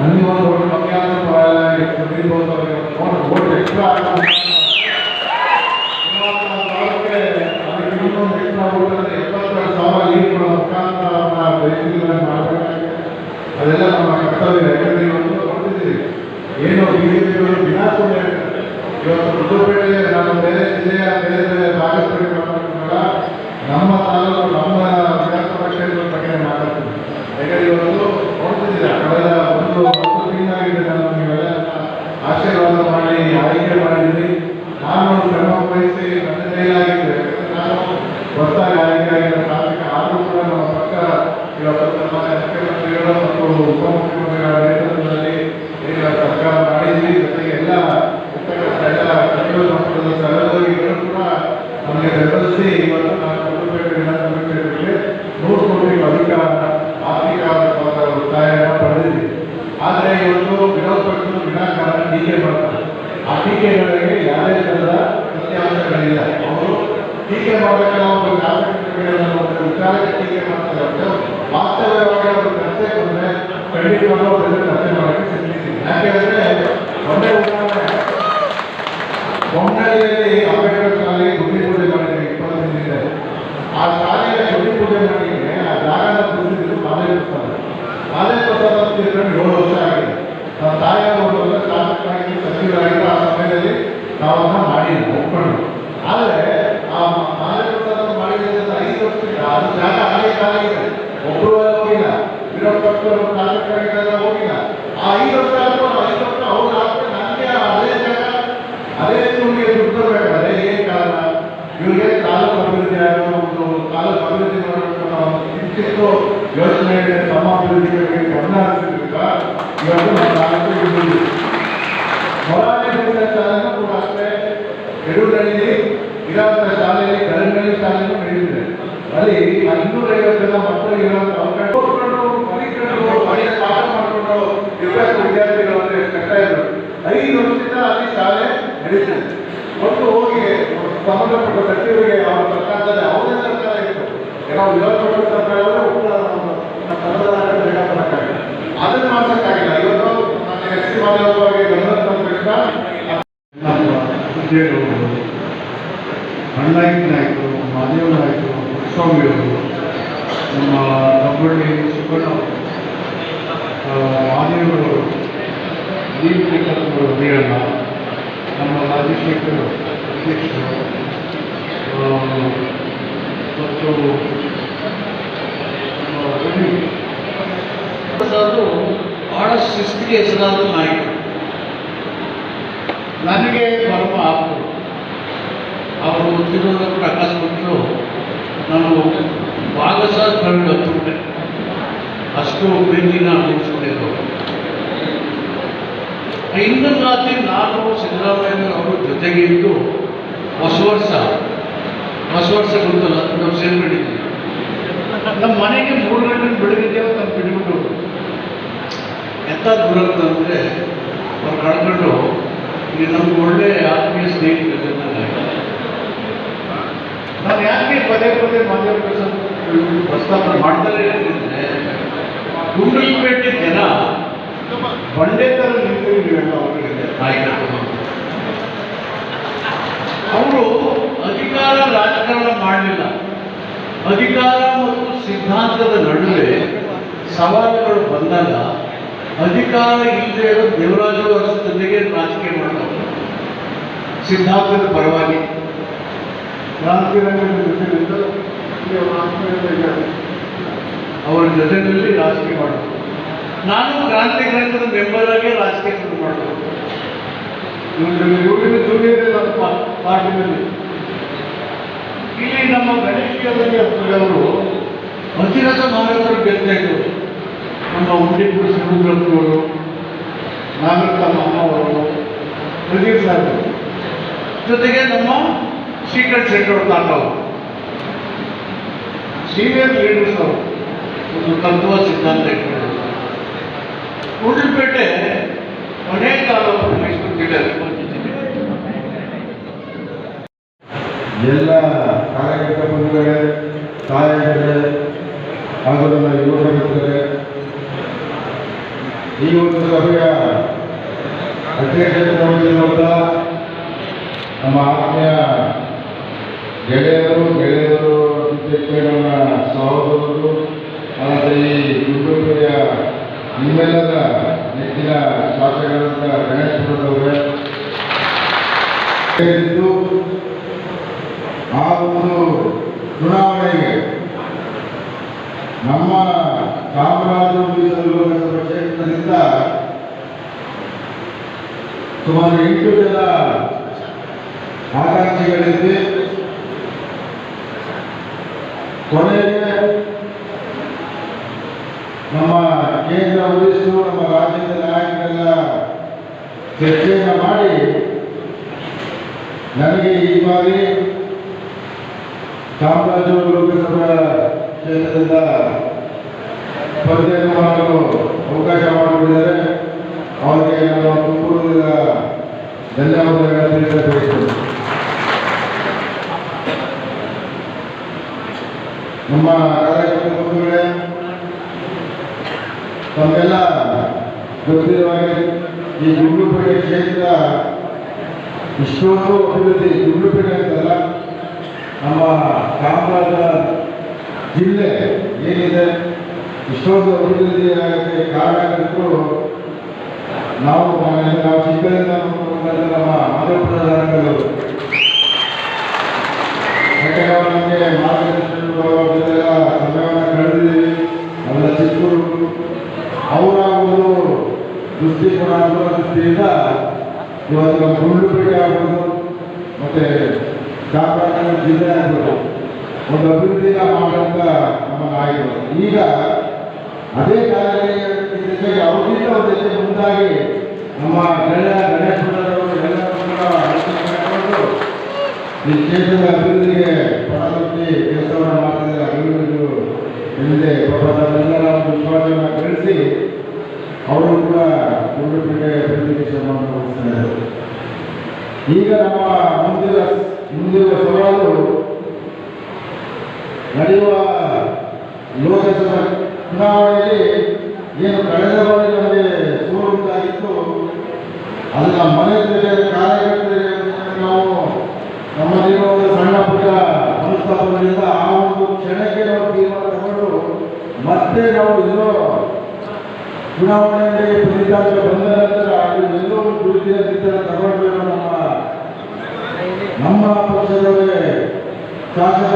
ನನಗೆ ಒಂದು ಓಟ್ ಕಮ್ಮಿ ಆದರೂ ಪರವಾಗಿಲ್ಲ ಓಟ್ ಎಕ್ಸ್ಟ್ರಾ ಇನ್ನೊಂದು ಎಕ್ಸ್ಟ್ರಾ ಓಟ್ ಮಾಡಬೇಕಾಗಿದೆ ಅದೆಲ್ಲ ನಮ್ಮ ಕರ್ತವ್ಯ ಏನು ಬಿ ಜೆ ಪಿಯವರು ಹೇಳ್ತಾರೆ ಇವತ್ತು ಪುದುಪೇಟೆ ನಾನು ಬೇರೆ ಜಿಲ್ಲೆಯ ಬೇರೆ ಬೇರೆ ಭಾಗದ ಬಗ್ಗೆ ಮಾತಾಡ್ತೀನಲ್ಲ ನಮ್ಮ ಆಶೀರ್ವಾದ ಮಾಡಿ ಆಯ್ಕೆ ಮಾಡಿದ್ದೀನಿ ನಾನು ಶ್ರಮ ವಹಿಸಿ ನನ್ನ ಕೈಲಾಗಿದೆ ಯಾಕಂದ್ರೆ ನಾನು ಹೊಸದಾಗಿ ಆಯ್ಕೆ ಆಗಿರೋ ಕಾರಣಕ್ಕೆ ಆದರೂ ಕೂಡ ನಮ್ಮ ಪಕ್ಷ ಇವತ್ತು ನಮ್ಮ ಮುಖ್ಯಮಂತ್ರಿಗಳು ಮತ್ತು ಉಪಮುಖ್ಯಮಂತ್ರಿಗಳ ನೇತೃತ್ವದಲ್ಲಿ ಈಗ ಸರ್ಕಾರ ಮಾಡಿದ್ವಿ ಜೊತೆಗೆ ಎಲ್ಲ ಇರ್ತಕ್ಕಂಥ ಎಲ್ಲ ಸಚಿವ ಸಂಪುಟದ ಸಹೋದ್ಯೋಗಿಗಳು ಕೂಡ ನಮಗೆ ಬೆಂಬಲಿಸಿ ಇವತ್ತು ನಾನು ಪುದುಪೇಟೆ ವಿಧಾನಸಭಾ ಕ್ಷೇತ್ರಕ್ಕೆ ನೂರು ಕೋಟಿಗೂ ಅಧಿಕ ಆರ್ಥಿಕ ಒತ್ತಾಯವನ್ನು ಪಡೆದಿದ್ದೀವಿ ಆದರೆ ಇವತ್ತು ವಿರೋಧ ಪಕ್ಷಗಳು ವಿನಾಕಾರಣ ಟೀಕೆ ಮಾಡ್ತಾರೆ ಆ ಟೀಕೆಗಳಿಗೆ ಯಾವುದೇ ಥರದ ಸತ್ಯಾಂಶಗಳಿಲ್ಲ ಅವರು ಒಬ್ಬ ಶಾಸಕರುಗಳನ್ನು ಒಂದು ವಿಚಾರಕ್ಕೆ ಟೀಕೆ ಮಾಡ್ತಾರೆ ವಾಸ್ತವವಾಗಿ ಅವರು ಚರ್ಚೆ ಬಂದರೆ ಖಂಡಿತವಾಗ್ಲೂ ಮಾಡೋಕ್ಕೆ ಯಾಕೆಂದರೆ ಒಂದೇ ಉದಾಹರಣೆ ಬೊಮ್ಮನಹಳ್ಳಿಯಲ್ಲಿ ಅಂಬೇಡ್ಕರ್ ಶಾಲೆ ಗುಡಿ ಪೂಜೆ ಮಾಡಿದ್ದೀವಿ ಇಪ್ಪತ್ತು ದಿನದಿಂದ ಆ ಶಾಲೆಯ ಗುಡಿ ಪೂಜೆ ಮಾಡಿದ್ರೆ ಆ ಜಾಗನ ಗುರುತಿದ್ದು ಮಾದೇವ ಪ್ರಸಾದ ಮಾದೇವ ಪ್ರಸಾದ ಅಂತ ತಿಳ್ಕೊಂಡು ಏಳು ವರ್ಷ ಆಗಿದೆ ನಮ್ಮ ತಾಯಿಯವರು ಒಂದು ವರ್ಷ ಶಾಸಕರಾಗಿ ಸಚಿವರಾಗಿದ್ದ ಆ ಸಮಯದಲ್ಲಿ ನಾವು ಅದನ್ನ ಮಾಡಿದ್ವಿ ಒಪ್ಕೊಂಡು ಆದರೆ ಆ ಮಾದೇವ ಪ್ರಸಾದ ಮಾಡಿದ್ರೆ ಐದು ವರ್ಷದಿಂದ ಅದು ಜಾಗ ಅದೇ ಕಾಲಿದೆ ಒಬ್ಬರು ಹೋಗಿಲ್ಲ ವಿರೋಧ ಕಾರ್ಯಕ್ರಮಗಳೆಲ್ಲ ಹೋಗಿಲ್ಲ. ಆ ಐದು ವರ್ಷ ಆ ಐದು ವರ್ಷ ಅವ್ರು ನನಗೆ ಅದೇ ಜಾಗ, ಅದೇ ನಿಮಗೆ ದುಡ್ಡು ಬೇಕಾದ್ರೆ ಏನು ಕಾರಣ? ಇವ್ರಿಗೆ ತಾಲೂಕು ಅಭಿವೃದ್ಧಿ ಆಗೋ ಒಂದು ತಾಲೂಕು ಅಭಿವೃದ್ಧಿ ಕಿಂಚಿತ್ತು ಯೋಚನೆ ಇದೆ. ತಮ್ಮ ಅಭಿವೃದ್ಧಿ ಬಗ್ಗೆ ಗಮನ ಹರಿಸಿದ್ರಿಂದ ಇವತ್ತು ನಮ್ಮ ತಾಲೂಕು ಮೊರಾರ್ಜಿ ಕೂಡ ಅಷ್ಟೇ. ಯಡೂರಲ್ಲಿ ದೀಪಕರು ನಮ್ಮ ರಾಜಶೇಖರ್ ಅಧ್ಯಕ್ಷರು ಮತ್ತು ಬಹಳ ಶಿಸ್ತಿಗೆ ಹೆಸರಾದ ನಾಯಕ ನನಗೆ ಪರಮ ಆಪ್ತರು ಅವರು ತಿರುವುದ ಪ್ರಕಾಶ ಕೊಟ್ಟರು ನಾನು ಭಾಗಸ ಕಳೆದು ಹತ್ತುಬಿಟ್ಟೆ ಅಷ್ಟು ಪ್ರೀತಿನ ಅನುಭವಿಸ್ಕೊಂಡಿದ್ದು ಇನ್ನೊಂದು ರಾತ್ರಿ ನಾನು ಸಿದ್ದರಾಮಯ್ಯ ಅವರು ಜೊತೆಗೆ ಇತ್ತು ಹೊಸ ವರ್ಷ ಹೊಸ ವರ್ಷ ಗೊತ್ತಲ್ಲ? ನಾವು ಸೇರ್ಕೊಂಡಿದ್ವಿ ನಮ್ಮ ಮನೆಗೆ ಮೂರು ಗಂಟೆ ಬೆಳಗಿದ್ದೇವೆ ನಾವು ಬಿಟ್ಬಿಟ್ಟು. ಎಂಥ ದುರಂತ ಅಂದರೆ ಅವ್ರು ಕಳ್ಕೊಂಡು ಈಗ ನಮ್ಗೆ ಒಳ್ಳೆ ಆತ್ಮೀಯ ಸ್ನೇಹಿತರು ನಾನು ಯಾಕೆ ಪದೇ ಪದೇ ಮಾದೇವ ಪ್ರಸಾದ್ ಪ್ರಸ್ತಾಪ ಮಾಡ್ತಾರೆ ಅಂತಂದರೆ ಗುಂಡಲಪೇಟೆ ಜನ ಬಂಡೆ ಥರ ಅವರಿಗೆ ಅವರು ಅಧಿಕಾರ ರಾಜಕಾರಣ ಮಾಡಲಿಲ್ಲ. ಅಧಿಕಾರ ಮತ್ತು ಸಿದ್ಧಾಂತದ ನಡುವೆ ಸವಾಲುಗಳು ಬಂದಾಗ ಅಧಿಕಾರ ಇಲ್ಲದೆ ಇರೋ ದೇವರಾಜು ಅವರ ಜೊತೆಗೆ ರಾಜಕೀಯ ಮಾಡ್ತಾರೆ. ಸಿದ್ಧಾಂತದ ಪರವಾಗಿ. ರಾಜಕೀಯ ಜೊತೆಗಿಂದ ಅವರ ಜೊತೆಯಲ್ಲಿ ರಾಜಕೀಯ ಮಾಡೋದು. ನಾನು ಕ್ರಾಂತಿಕಾರಕರ ಮೆಂಬರ್ ಆಗಿ ರಾಜಕೀಯ ಶುರು ಮಾಡಬೇಕು ಜೂನಿಯರ್ ಇಲ್ಲ ಪಾರ್ಟಿನಲ್ಲಿ. ಇಲ್ಲಿ ನಮ್ಮ ಗಣೇಶದಲ್ಲಿ ಅವರು ಅತಿರಥ ಮಾನವರು ಗೆಲ್ತಾ ಇದ್ರು. ನಮ್ಮ ಉಂಡಿಪುರ ಸಮುದ್ರಪ್ಪನವರು ನಾಗರಿಕ ಮಾಮವರು ಪ್ರದೀಪ್ ಸಾಹೇಬ್ ಜೊತೆಗೆ ನಮ್ಮ secret centre Tandav. Senior leaders ಅವರು ಒಂದು ತತ್ವ ಸಿದ್ಧಾಂತ ಇಟ್ಕೊಂಡು ಉಡುಪೇಟೆ ಕೊನೆ ಎಲ್ಲ ಕಾರ್ಯಕರ್ತ ಬಂಧುಗಳೇ, ತಾಯಂದಿರೇ ಹಾಗೂ ನನ್ನ ಈ ಒಂದು ಸಭೆಯ ಅಧ್ಯಕ್ಷತೆ ವಹಿಸಿರುವಂತಹ ನಮ್ಮ ಆತ್ಮೀಯ ಗೆಳೆಯರು ಗೆಳೆಯರು ನನ್ನ ಸಹೋದರರು ಮತ್ತು ಈ ಗುಂಡೂರಿಯ ನಿಮ್ಮೆಲ್ಲರ ಸೇರಿದ್ದು ಆ ಒಂದು ಚುನಾವಣೆಗೆ ನಮ್ಮ ಕಾಮರಾಜರು ಕ್ಷೇತ್ರದಿಂದ ಸುಮಾರು ಎಂಟು ಜನ ಆಕಾಂಕ್ಷಿಗಳಿದ್ದೆ. ಕೊನೆಗೆ ನಮ್ಮ ಕೇಂದ್ರ ವರಿಷ್ಠರು ನಮ್ಮ ರಾಜ್ಯದ ನಾಯಕರೆಲ್ಲ ಚರ್ಚೆಯನ್ನು ಮಾಡಿ ನನಗೆ ಈ ಬಾರಿ ಚಾಮರಾಜನಗರ ಲೋಕಸಭಾ ಕ್ಷೇತ್ರದಿಂದ ಸ್ಪರ್ಧೆಯನ್ನು ಮಾಡಲು ಅವಕಾಶ ಮಾಡಿಕೊಂಡಿದ್ದಾರೆ ಅವರಿಗೆ ನಾನು ತುಮಕೂರಿನ ಧನ್ಯವಾದಗಳನ್ನು ತಿಳಿಸಬೇಕು ನಮ್ಮ ಕಾರ್ಯಕರ್ತ ಬಂಧುಗಳೇ ತಮ್ಮೆಲ್ಲ ಗೊತ್ತಿರುವ ಈ ಗುಂಡುಪೇಟೆ ಕ್ಷೇತ್ರ ಇಷ್ಟೊಂದು ಅಭಿವೃದ್ಧಿ ದುಡ್ಡುಬೇಕಾಗ್ತಲ್ಲ ನಮ್ಮ ಕಾಮರಾಜ ಜಿಲ್ಲೆ ಏನಿದೆ ಇಷ್ಟೊಂದು ಅಭಿವೃದ್ಧಿ ಆಗಕ್ಕೆ ಕಾರಣಕರ್ತರು ನಾವು ನಾವು ಚಿಕ್ಕದಿಂದ ನಮ್ಮ ರಂಗಗಳು ಯಾಕಂದ್ರೆ ನಮಗೆ ಮಾರ್ಗದರ್ಶನ ಸಮಯವನ್ನು ಕಳೆದಿದ್ದೀವಿ. ನಮ್ಮ ಚಿಕ್ಕರು. ಅವರ ಒಂದು ದೃಷ್ಟಿಕೋನ ದೃಷ್ಟಿಯಿಂದ ಇವತ್ತು ನಮ್ಮ ಆಗ್ಬೋದು, ಮತ್ತೆ ಚಾಮರಾಜನಗರ ಜಿಲ್ಲೆ ಆಗ್ಬೋದು. ಒಂದು ಅಭಿವೃದ್ಧಿನ ಮಾಡುವಂತ ನಮ್ಮ ನಾಯಕರು ಈಗ ಅದೇ ಕಾರ್ಯ ಅವರಿಂದ ಒಂದು ಮುಂದಾಗಿ ನಮ್ಮ ಗೆಳೆಯ ಗಣೇಶ್ ಎಲ್ಲರೂ ಈ ಕ್ಷೇತ್ರದ ಅಭಿವೃದ್ಧಿಗೆ ಪಣದೊತ್ತಿ ಕೆಲಸವನ್ನು ಮಾಡ್ತಿದ್ದಾರೆ. ಅಭಿವೃದ್ಧಿ ಎಂದೇ ತಮ್ಮೆಲ್ಲರ ಒಂದು ವಿಶ್ವಾಸವನ್ನು ಗಳಿಸಿ ಅವರು ಕೂಡ ಗುಂಡುಪೇಟೆ ಅಭಿವೃದ್ಧಿಗೆ ಶ್ರಮವನ್ನು ವಹಿಸ್ತಾರೆ ಈಗ ನಮ್ಮ ಮುಂದಿನ ಮುಂದಿರುವ ಸವಾಲು ನಡೆಯುವ ಲೋಕಸಭಾ ಚುನಾವಣೆಯಲ್ಲಿ ಏನು ಕಳೆದ ಬಾರಿ ನಮಗೆ ಸೋಲು ಉಂಟಾಗಿತ್ತು ಅದು ನಮ್ಮ ಮನೆ ಜೊತೆ ಕಾರ್ಯಕರ್ತರಿಗೆ ನಾವು ನಮ್ಮಲ್ಲಿರುವ ಒಂದು ಸಣ್ಣ ಪುಟ್ಟ ಮನಸ್ತಾಪಗಳಿಂದ ಆ ಒಂದು ಕ್ಷಣಕ್ಕೆ ನಾವು ತೀರ್ಮಾನ ತಗೊಂಡು ಮತ್ತೆ ನಾವು ಎಲ್ಲೋ ಚುನಾವಣೆಯಲ್ಲಿ ಫಲಿತಾಂಶ ಬಂದ ನಂತರ ಅದು ಎಲ್ಲೋ ಒಂದು ದುಡ್ಡಿನ ನಿರ್ಧಾರ ತಗೊಳ್ಬೇಕು ನಮ್ಮ ನಮ್ಮ ಪಕ್ಷದವರೇ. ಶಾಸಕ